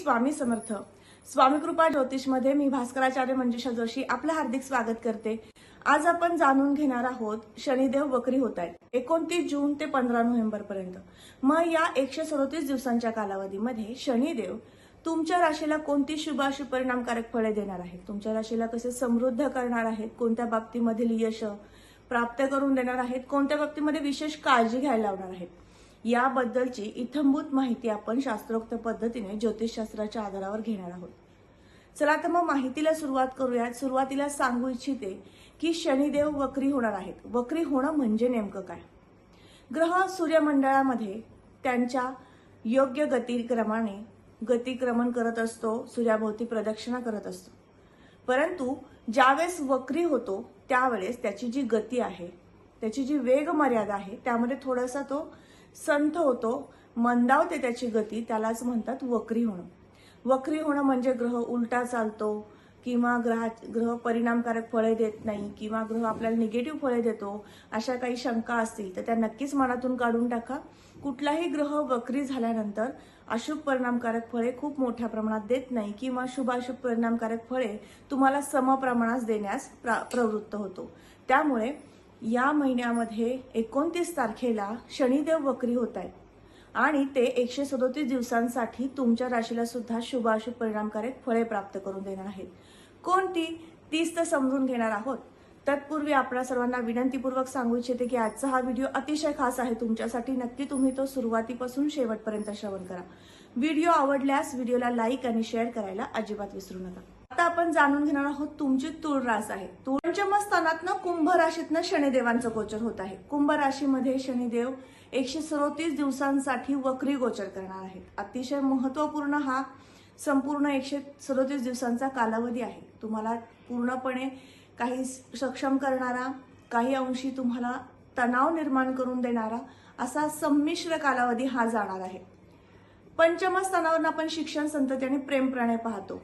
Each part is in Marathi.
स्वामी समर्थ. स्वामी कृपा ज्योतिषमध्ये मी भास्कराचार्य मंजुषा जोशी आपलं हार्दिक स्वागत करते. आज आपण जाणून घेणार आहोत शनिदेव वक्री होत आहेत. एकोणतीस जून ते पंधरा नोव्हेंबर पर्यंत. मग या एकशे सदोतीस दिवसांच्या कालावधीमध्ये शनिदेव तुमच्या राशीला कोणती शुभाशुभ परिणामकारक फळे देणार आहेत? तुमच्या राशीला कसे समृद्ध करणार आहेत? कोणत्या बाबतीमधील यश प्राप्त करून देणार आहेत? कोणत्या बाबतीमध्ये विशेष काळजी घ्यायला लावणार आहेत? याबद्दलची इथंभूत माहिती आपण शास्त्रोक्त पद्धतीने ज्योतिषशास्त्राच्या आधारावर घेणार आहोत. चला तर मग माहितीला सुरुवात करूयात. सुरुवातीला सांगू इच्छिते की शनिदेव वक्री होणार आहेत. वक्री होणं म्हणजे नेमकं काय? ग्रह सूर्यमंडळामध्ये त्यांच्या योग्य गतिक्रमाने गतिक्रमण करत असतो सूर्याभोवती प्रदक्षिणा करत असतो. परंतु ज्यावेळेस वक्री होतो त्यावेळेस त्याची जी गती आहे त्याची जी वेग मर्यादा आहे त्यामध्ये थोडासा तो संथ होतो. मंदावते त्याची गती त्यालाच म्हणतात वक्री होणं. वक्री होणं म्हणजे ग्रह उलटा चालतो किंवा ग्रहा ग्रह परिणामकारक फळे देत नाही किंवा ग्रह आपल्याला निगेटिव्ह फळे देतो अशा काही शंका असतील तर त्या नक्कीच मनातून काढून टाका. कुठलाही ग्रह वक्री झाल्यानंतर अशुभ परिणामकारक फळे खूप मोठ्या प्रमाणात देत नाही किंवा शुभाशुभ परिणामकारक फळे तुम्हाला समप्रमाणात देण्यास प्रा- प्रवृत्त होतो. त्यामुळे या महिन्यामध्ये एकोणतीस तारखेला शनिदेव वक्री होत आहेत. आणि ते एकशे सदोतीस दिवसांसाठी तुमच्या राशीला सुद्धा शुभाशुभ परिणामकारक फळे प्राप्त करून देणार आहेत. कोणती? तीच तर समजून घेणार आहोत. तत्पूर्वी आपल्या सर्वांना विनंतीपूर्वक सांगू इच्छिते की आजचा हा व्हिडिओ अतिशय खास आहे तुमच्यासाठी. नक्की तुम्ही तो सुरुवातीपासून शेवटपर्यंत श्रवण करा. व्हिडिओ आवडल्यास व्हिडिओला लाईक आणि शेअर करायला अजिबात विसरू नका. आता आपण जाणून घेणार आहोत तुमची तुळ रास आहे. तुळ स्थानातनं कुंभ राशीतनं शनिदेवांचं गोचर होत आहे. कुंभ राशीमध्ये शनिदेव एकशे सदोतीस दिवसांसाठी वक्री गोचर करणार आहेत. अतिशय महत्त्वपूर्ण हा संपूर्ण एकशे सदोतीस दिवसांचा कालावधी आहे. तुम्हाला पूर्णपणे काही सक्षम करणारा काही अंशी तुम्हाला तणाव निर्माण करून देणारा असा संमिश्र कालावधी हा जाणार आहे. पंचम स्थानावरून आपण शिक्षण संतती आणि प्रेमप्रणय पाहतो.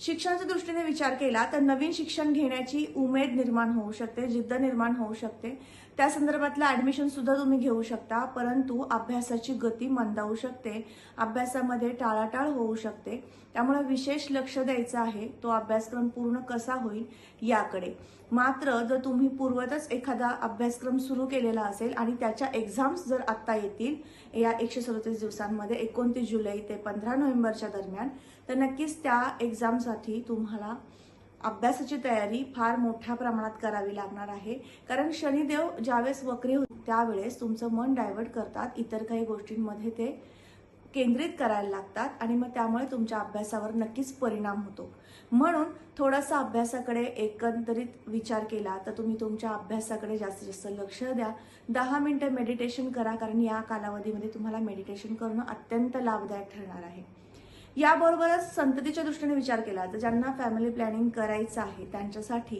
शिक्षणाच्या दृष्टीने विचार केला तर नवीन शिक्षण घेण्याची उमेद निर्माण होऊ शकते जिद्द निर्माण होऊ शकते. त्या संदर्भातलं ऍडमिशन सुद्धा तुम्ही घेऊ शकता परंतु अभ्यासाची गती मंदावू शकते. अभ्यासामध्ये टाळाटाळ होऊ शकते. त्यामुळे विशेष लक्ष द्यायचं आहे तो अभ्यासक्रम पूर्ण कसा होईल याकडे. मात्र जर तुम्ही पूर्वतच एखादा अभ्यासक्रम सुरू केलेला असेल आणि त्याच्या एक्झाम्स जर आत्ता येतील या एकशे सदतीस दिवसांमध्ये एकोणतीस जुलै ते पंधरा नोव्हेंबरच्या दरम्यान तर नक्कीच त्या एक्झामसाठी तुम्हाला अभ्यासाची तयारी फार मोठ्या प्रमाणात करावी लागणार आहे. कारण शनिदेव ज्यावेळेस वक्री होते त्यावेळेस तुमचं मन डायव्हर्ट करतात इतर काही गोष्टींमध्ये ते केंद्रित करायला लागतात आणि मग त्यामुळे तुमच्या अभ्यासावर नक्कीच परिणाम होतो. म्हणून थोडासा अभ्यासाकडे एकंदरीत विचार केला तर तुम्ही तुमच्या अभ्यासाकडे जास्तीत जास्त लक्ष द्या. दहा मिनटं मेडिटेशन करा कारण या कालावधीमध्ये तुम्हाला मेडिटेशन करणं अत्यंत लाभदायक ठरणार आहे. याबरोबरच संततीच्या दृष्टीने विचार केला तर ज्यांना फॅमिली प्लॅनिंग करायचं आहे त्यांच्यासाठी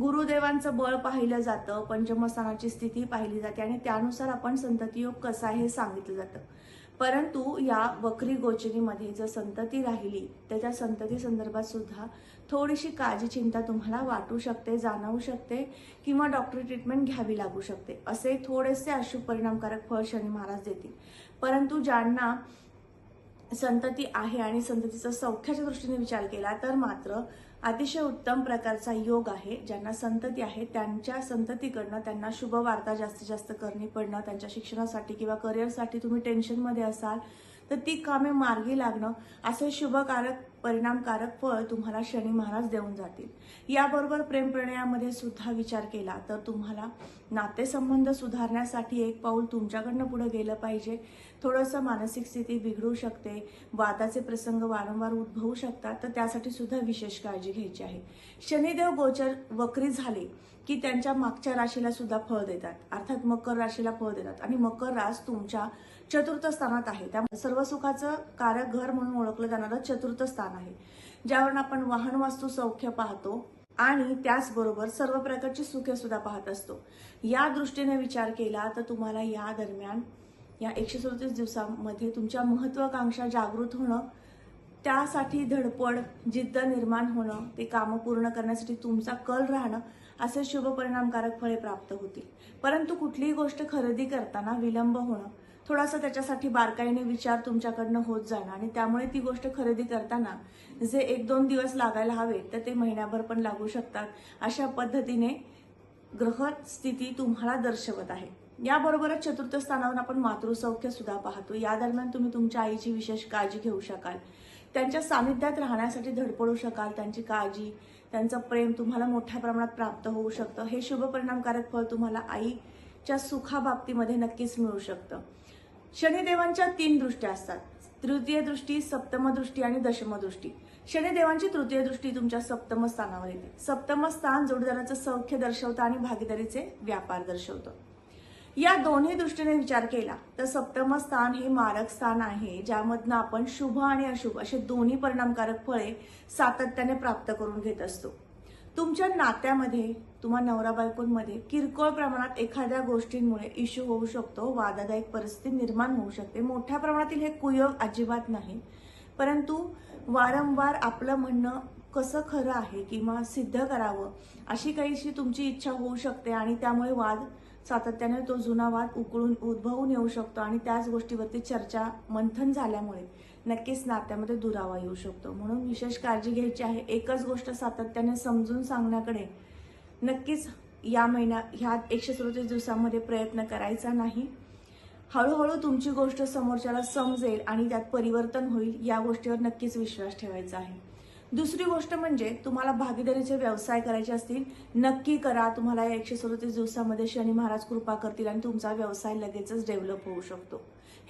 गुरुदेवांचं बळ पाहिलं जातं पंचमस्थानाची स्थिती पाहिली जाते आणि त्यानुसार आपण संतती योग कसा आहे हे सांगितलं जातं. परंतु या वक्री गोचरीमध्ये जर संतती राहिली तर त्या संतती संदर्भात सुद्धा थोडीशी काळजी चिंता तुम्हाला वाटू शकते जाणवू शकते किंवा डॉक्टरी ट्रीटमेंट घ्यावी लागू शकते. असे थोडेसे अशुभ परिणामकारक फळ शनी महाराज देतील. परंतु ज्यांना संतती आहे आणि संततीचा सौख्याच्या दृष्टीने विचार केला तर मात्र अतिशय उत्तम प्रकारचा योग आहे. ज्यांना संतती आहे त्यांच्या संततीकडनं त्यांना शुभ वार्ता जास्तीत जास्त करणी पडणं त्यांच्या शिक्षणासाठी किंवा करिअरसाठी तुम्ही टेन्शनमध्ये असाल तर ती कामे मार्गी लागणं असे शुभकारक परिणामकारक फळ तुम्हाला शनी महाराज देऊन जातील. याबरोबर प्रेम प्रणयामध्ये सुद्धा विचार केला तर तुम्हाला नातेसंबंध सुधारण्यासाठी एक पाऊल तुमच्याकडनं पुढे गेलं पाहिजे. थोडंसं मानसिक स्थिती बिघडू शकते वादाचे प्रसंग वारंवार उद्भवू शकतात तर त्यासाठी सुद्धा विशेष काळजी घ्यायची आहे. शनिदेव गोचर वक्री झाले की त्यांच्या मागच्या राशीला सुद्धा फळ देतात. अर्थात मकर राशीला फळ देतात. आणि मकर रास तुमच्या चतुर्थ स्थानात आहे. त्यामुळे सर्व सुखाचं कारक घर म्हणून ओळखलं जाणारं चतुर्थ स्थान आहे. ज्यावरून आपण वाहन वास्तू सौख्य पाहतो आणि त्याचबरोबर सर्व प्रकारची सुखे सुद्धा पाहत असतो. या दृष्टीने विचार केला तर तुम्हाला या दरम्यान या एकशे सदतीस दिवसांमध्ये तुमच्या महत्वाकांक्षा जागृत होणं त्यासाठी धडपड जिद्द निर्माण होणं ते कामं पूर्ण करण्यासाठी तुमचा कल राहणं असे शुभ परिणामकारक फळे प्राप्त होतील. परंतु कुठलीही गोष्ट खरेदी करताना विलंब होणं थोडासा त्याच्यासाठी बारकाईने विचार तुमच्याकडनं होत जाणं आणि त्यामुळे ती गोष्ट खरेदी करताना जे एक दोन दिवस लागायला हवे तर ते महिन्याभर पण लागू शकतात. अशा पद्धतीने ग्रह स्थिती तुम्हाला दर्शवत आहे. याबरोबरच चतुर्थ स्थानावर आपण मातृसौख्य सुद्धा पाहतो. या दरम्यान तुम्ही तुमच्या आईची विशेष काळजी घेऊ शकाल. त्यांच्या सानिध्यात राहण्यासाठी धडपडू शकाल. त्यांची काळजी त्यांचं प्रेम तुम्हाला मोठ्या प्रमाणात प्राप्त होऊ शकतं. हे शुभ परिणामकारक फळ तुम्हाला आईच्या सुखाबाबतीमध्ये नक्कीच मिळू शकतं. शनिदेवांच्या तीन दृष्ट्या असतात. तृतीय दृष्टी सप्तम दृष्टी आणि दशम दृष्टी. शनिदेवांची तृतीय दृष्टी तुमच्या सप्तम स्थानावर येते. सप्तम स्थान जोडीदाराचं सौख्य दर्शवतं आणि भागीदारीचे व्यापार दर्शवतं. या दोन्ही दृष्टीने विचार केला तर सप्तम स्थान हे मारक स्थान आहे ज्यामधनं आपण शुभ आणि अशुभ असे दोन्ही परिणामकारक फळे सातत्याने प्राप्त करून घेत असतो. तुमच्या नात्यामध्ये तुम्हा नवरा बायकोंमध्ये किरकोळ प्रमाणात एखाद्या गोष्टींमुळे इश्यू होऊ शकतो वादादायक परिस्थिती निर्माण होऊ शकते. मोठ्या प्रमाणातील हे कुयोग अजिबात नाही. परंतु वारंवार आपलं म्हणणं कसं खरं आहे किंवा सिद्ध करावं अशी काहीशी तुमची इच्छा होऊ शकते आणि त्यामुळे वाद सातत्याने तो जुना वाद उकळून उद्भवून येऊ शकतो. आणि त्याच गोष्टीवरती चर्चा मंथन झाल्यामुळे. नक्कीच नात्यामध्ये दुरावा येऊ शकतो. म्हणून विशेष काळजी घ्यायची आहे. एकच गोष्ट सातत्याने समजून सांगण्याकडे नक्कीच या महिन्या ह्या एकशे सदोतीस दिवसामध्ये प्रयत्न करायचा नाही. हळूहळू तुमची गोष्ट समोरच्याला समजेल आणि त्यात परिवर्तन होईल या गोष्टीवर नक्कीच विश्वास ठेवायचा आहे. दुसरी गोष्ट म्हणजे तुम्हाला भागीदारीचे व्यवसाय करायचे असतील नक्की करा. तुम्हाला या एकशे सदोतीस दिवसामध्ये शनी महाराज कृपा करतील आणि तुमचा व्यवसाय लगेचच डेव्हलप होऊ शकतो.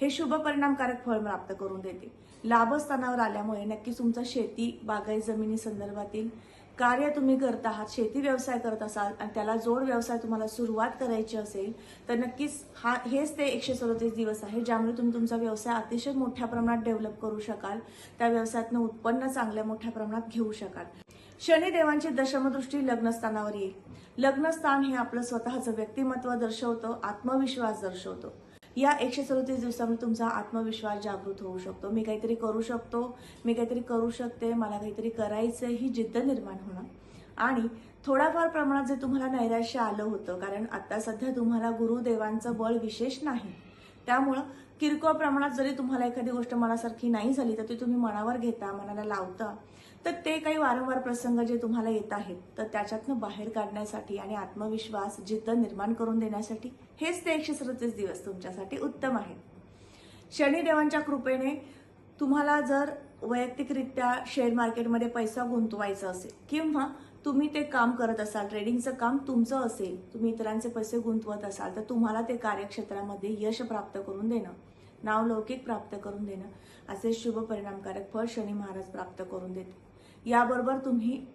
हे शुभ परिणामकारक फळ प्राप्त करून देते. लाभस्थानावर आल्यामुळे नक्कीच तुमचा शेती बागायत जमिनी संदर्भातील कार्य तुम्ही करत आहात शेती व्यवसाय करत असाल आणि त्याला जोड व्यवसाय तुम्हाला सुरुवात करायची असेल तर नक्कीच हा हेच ते एकशे सदोतीस दिवस आहे ज्यामुळे तुम्ही तुमचा व्यवसाय अतिशय मोठ्या प्रमाणात डेव्हलप करू शकाल त्या व्यवसायातनं उत्पन्न चांगल्या मोठ्या प्रमाणात घेऊ शकाल. शनिदेवांची दशमदृष्टी लग्नस्थानावर येईल. लग्नस्थान हे आपलं स्वतःचं व्यक्तिमत्व दर्शवतं आत्मविश्वास दर्शवतो. या एकशे सदोतीस दिवसामध्ये तुमचा आत्मविश्वास जागृत होऊ शकतो. मी काहीतरी करू शकतो मी काहीतरी करू शकते मला काहीतरी करायचं ही जिद्द निर्माण होणं आणि थोड्याफार प्रमाणात जे तुम्हाला नैराश्य आलं होतं कारण आता सध्या तुम्हाला गुरुदेवांचं बळ विशेष नाही. त्यामुळं किरकोळ प्रमाणात जरी तुम्हाला एखादी गोष्ट मनासारखी नाही झाली तर ती तुम्ही मनावर घेता मनाला लावता. तर ते काही वारंवार प्रसंग जे तुम्हाला येत आहेत तर त्याच्यातनं बाहेर काढण्यासाठी आणि आत्मविश्वास जिद्द निर्माण करून देण्यासाठी हेच ते एकशे सदतीस दिवस तुमच्यासाठी उत्तम आहे. शनिदेवांच्या कृपेने तुम्हाला जर वैयक्तिकरित्या शेअर मार्केटमध्ये पैसा गुंतवायचा असेल किंवा तुम्ही ते काम करत असाल ट्रेडिंगचं काम तुमचं असेल तुम्ही इतरांचे पैसे गुंतवत असाल तर तुम्हाला ते कार्यक्षेत्रामध्ये यश प्राप्त करून देणं नावलौकिक प्राप्त करून देणं असे शुभ परिणामकारक फळ शनी महाराज प्राप्त करून देते याबरोबर तुम्ही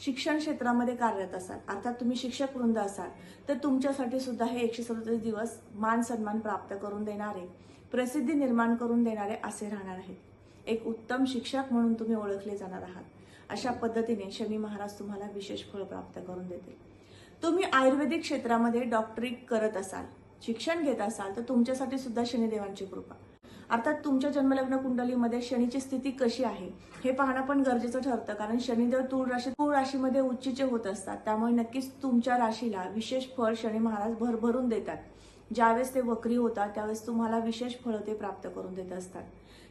शिक्षण क्षेत्रामध्ये कार्यरत असाल. अर्थात तुम्ही शिक्षक वृंद असाल. तर तुमच्यासाठी सुद्धा हे एकशे सदतीस दिवस मान सन्मान प्राप्त करून देणारे प्रसिद्धी निर्माण करून देणारे असे राहणार आहेत. एक उत्तम शिक्षक म्हणून तुम्ही ओळखले जाणार आहात. अशा पद्धतीने शनी महाराज तुम्हाला विशेष फळ प्राप्त करून देतील. तुम्ही आयुर्वेदिक क्षेत्रामध्ये डॉक्टरी करत असाल शिक्षण घेत असाल तर तुमच्यासाठी सुद्धा शनिदेवांची कृपा. अर्थात तुमच्या जन्मलग्न कुंडलीमध्ये शनीची स्थिती कशी आहे हे पाहणं पण गरजेचं ठरतं. कारण शनिदेव तूळ राशी तूळ राशीमध्ये उच्चीचे होत असतात. त्यामुळे नक्कीच तुमच्या राशीला विशेष फळ शनी महाराज भरभरून देतात. ज्यावेळेस ते वक्री होतात त्यावेळेस तुम्हाला विशेष फळं ते प्राप्त करून देत असतात.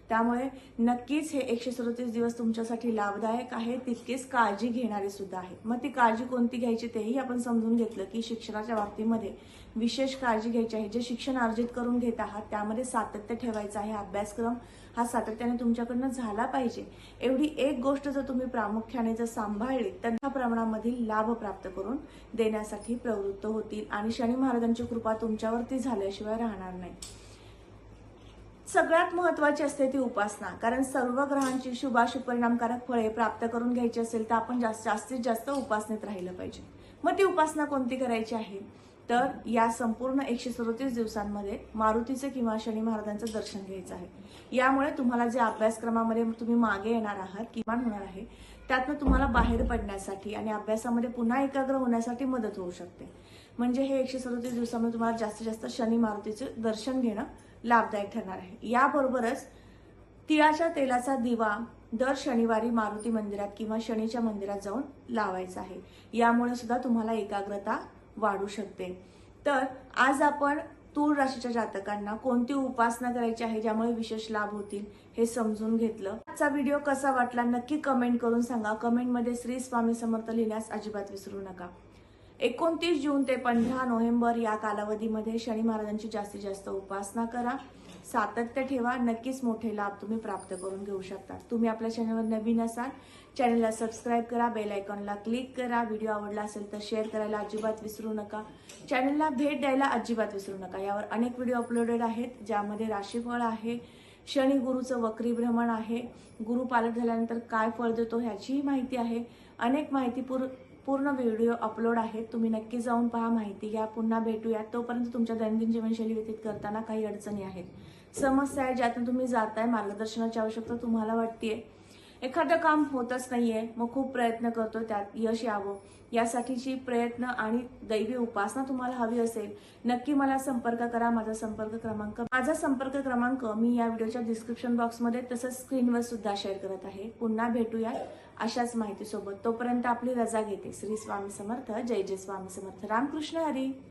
त्यामुळे नक्कीच हे एकशे सदतीस दिवस तुमच्यासाठी लाभदायक आहे तितकीच काळजी घेणारे सुद्धा आहे. मग ती काळजी कोणती घ्यायची तेही आपण समजून घेतलं की शिक्षणाच्या बाबतीमध्ये विशेष काळजी घ्यायची आहे. जे शिक्षण अर्जित करून घेत आहात त्यामध्ये सातत्य ठेवायचं आहे. अभ्यासक्रम हा सातत्याने तुमच्याकडनं झाला पाहिजे. एवढी एक गोष्ट जर तुम्ही प्रामुख्याने जर सांभाळली तर त्या प्रमाणामधील लाभ प्राप्त करून देण्यासाठी प्रवृत्त होतील. आणि शनी महाराजांची कृपा तुमच्यावरती झाल्याशिवाय राहणार नाही. सगळ्यात महत्वाची असते ती उपासना. कारण सर्व ग्रहांची शुभाशुभ परिणामकारक फळे प्राप्त करून घ्यायची असेल तर आपण जास्त जास्तीत जास्त उपासनेत राहिलं पाहिजे. मग ती उपासना कोणती करायची आहे? तर या संपूर्ण एकशे सदोतीस दिवसांमध्ये मारुतीचं किंवा शनी महाराजांचं दर्शन घ्यायचं आहे. यामुळे तुम्हाला जे अभ्यासक्रमामध्ये तुम्ही मागे येणार आहात किमान होणार आहे त्यातनं तुम्हाला बाहेर पडण्यासाठी आणि अभ्यासामध्ये पुन्हा एकाग्र होण्यासाठी मदत होऊ शकते. म्हणजे हे एकशे सदोतीस दिवसामध्ये तुम्हाला जास्तीत जास्त शनी मारुतीचं दर्शन घेणं लाभदायक ठरणार आहे. याबरोबरच तिळाच्या तेलाचा दिवा दर शनिवारी मारुती मंदिरात किंवा शनीच्या मंदिरात जाऊन लावायचा आहे. यामुळे सुद्धा तुम्हाला एकाग्रता वाढू शकते. तर आज आपण तूळ राशीच्या जातकांना कोणती उपासना करायची आहे ज्यामुळे विशेष लाभ होतील हे समजून घेतलं. आजचा व्हिडिओ कसा वाटला नक्की कमेंट करून सांगा. कमेंटमध्ये श्री स्वामी समर्थ लिहिण्यास अजिबात विसरू नका. एकोणतीस जून ते पंधरा नोव्हेंबर या कालावधीमध्ये शनी महाराजांची जास्तीत जास्त उपासना करा. सातत्य ठेवा नक्कीच मोठे लाभ तुम्ही प्राप्त करून घेऊ शकता. तुम्ही आपल्या चॅनलवर नवीन असाल चॅनलला सबस्क्राईब करा बेल आयकॉनला क्लिक करा. व्हिडिओ आवडला असेल तर शेअर करायला अजिबात विसरू नका. चॅनलला भेट द्यायला अजिबात विसरू नका. यावर अनेक व्हिडिओ अपलोडेड आहेत ज्यामध्ये राशीफळ आहे शनी गुरुचं वक्री भ्रमण आहे. गुरु पालट झाल्यानंतर काय फळ देतो ह्याचीही माहिती आहे. अनेक माहिती पूर पूर्ण व्हिडिओ अपलोड आहेत. तुम्ही नक्की जाऊन पहा माहिती घ्या. पुन्हा भेटूया. तोपर्यंत तुमच्या दैनंदिन जीवनशैली व्यतीत करताना काही अडचणी आहेत. समस्या आहे ज्यातून तुम्ही जाताय मार्गदर्शनाची आवश्यकता तुम्हाला वाटते एखादं काम होतच नाहीये मग खूप प्रयत्न करतो त्यात यश यावं. यासाठीची प्रयत्न आणि दैवी उपासना तुम्हाला हवी असेल नक्की मला संपर्क करा माझा संपर्क क्रमांक. माझा संपर्क क्रमांक मी या व्हिडिओच्या डिस्क्रिप्शन बॉक्समध्ये तसंच स्क्रीनवर सुद्धा शेअर करत आहे. पुन्हा भेटूया अशाच माहितीसोबत. तोपर्यंत आपली रजा घेते. श्री स्वामी समर्थ. जय जय स्वामी समर्थ. रामकृष्ण हरी.